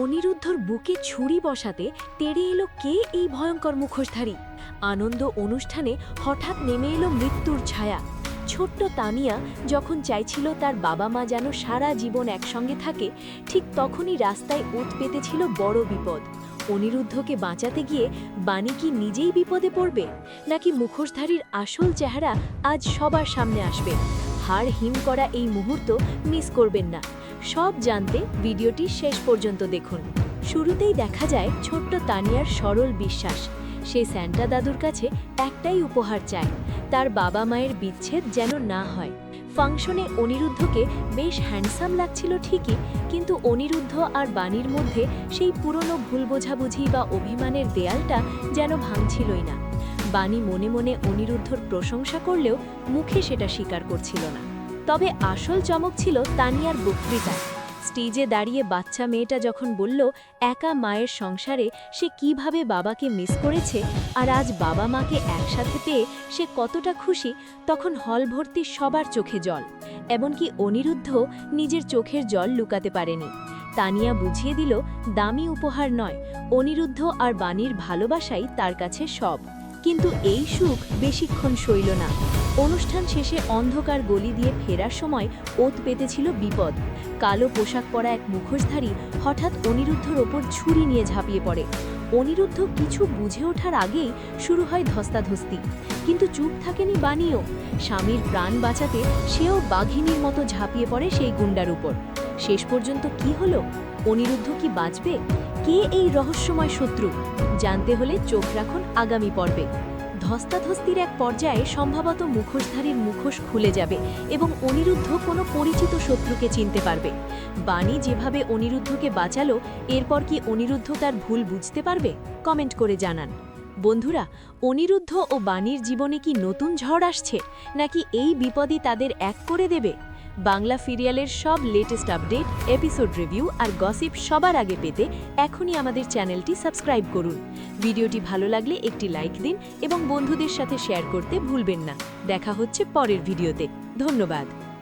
অনিরুদ্ধর বুকে ছুরি বসাতে তেড়ে এলো কে এই ভয়ঙ্কর মুখোশধারী? আনন্দ অনুষ্ঠানে হঠাৎ নেমে এলো মৃত্যুর ছায়া। ছোট্ট তানিয়া যখন চাইছিল তার বাবা মা যেন সারা জীবন একসঙ্গে থাকে, ঠিক তখনই রাস্তায় ওত পেতেছিল বড় বিপদ। অনিরুদ্ধকে বাঁচাতে গিয়ে বাণী কি নিজেই বিপদে পড়বে? নাকি মুখোশধারীর আসল চেহারা আজ সবার সামনে আসবে? হাড় হিম করা এই মুহূর্ত মিস করবেন না। সব জানতে ভিডিওটি শেষ পর্যন্ত দেখুন। শুরুতেই দেখা যায় ছোট্ট তানিয়ার সরল বিশ্বাস। সে স্যান্টা দাদুর কাছে একটাই উপহার চায়। তার বাবা মায়ের বিচ্ছেদ যেন না হয়। ফাংশনে অনিরুদ্ধকে বেশ হ্যান্ডসাম লাগছিল ঠিকই, কিন্তু অনিরুদ্ধ আর বাণীর মধ্যে সেই পুরনো ভুল বোঝাবুঝি বা অভিমানের দেয়ালটা যেন ভাঙছিলই না। বাণী মনে মনে অনিরুদ্ধর প্রশংসা করলেও মুখে সেটা স্বীকার করছিল না। তবে আসল চমক ছিল তানিয়ার বক্তৃতা স্টেজে দাঁড়িয়ে বাচ্চা মেয়েটা যখন বলল, একা মায়ের সংসারে সে কীভাবে বাবাকে মিস করেছে আর আজ বাবা মাকে একসাথে পেয়ে সে কতটা খুশি? তখন হল ভর্তি সবার চোখে জল, এমনকি অনিরুদ্ধ নিজের চোখের জল লুকাতে পারেনি। তানিয়া বুঝিয়ে দিল, দামি উপহার নয়, অনিরুদ্ধ আর বাণীর ভালোবাসাই তার কাছে সব। কিন্তু এই সুখ বেশিক্ষণ সইল না। অনুষ্ঠান শেষে অন্ধকার গলি দিয়ে ফেরার সময় ওত পেতেছিল বিপদ। কালো পোশাক পরা এক মুখোশধারী হঠাৎ অনিরুদ্ধর ওপর ছুরি নিয়ে ঝাঁপিয়ে পড়ে। অনিরুদ্ধ কিছু বুঝে ওঠার আগেই শুরু হয় ধস্তাধস্তি। কিন্তু চুপ থাকেনি বাণীও। স্বামীর প্রাণ বাঁচাতে সেও বাঘিনীর মতো ঝাঁপিয়ে পড়ে সেই গুন্ডার উপর। শেষ পর্যন্ত কি হলো? অনিরুদ্ধ কি বাঁচবে? কে এই রহস্যময় শত্রু? জানতে হলে চোখ রাখুন আগামী পর্বে। ধস্তাধস্তির এক পর্যায়ে সম্ভবত মুখোশধারীর মুখোশ খুলে যাবে এবং অনিরুদ্ধ কোনো পরিচিত শত্রুকে চিনতে পারবে। বাণী যেভাবে অনিরুদ্ধকে বাঁচালো, এরপর কি অনিরুদ্ধ তার ভুল বুঝতে পারবে? কমেন্ট করে জানান। বন্ধুরা, অনিরুদ্ধ ও বাণীর জীবনে কি নতুন ঝড় আসছে? নাকি এই বিপদই তাদের এক করে দেবে? বাংলা সিরিয়ালের সব লেটেস্ট আপডেট এপিসোড রিভিউ আর গসিপ সবার আগে পেতে এখনই আমাদের চ্যানেলটি সাবস্ক্রাইব করুন। ভিডিওটি ভালো লাগলে একটি লাইক দিন এবং বন্ধুদের সাথে শেয়ার করতে ভুলবেন না। দেখা হচ্ছে পরের ভিডিওতে। ধন্যবাদ।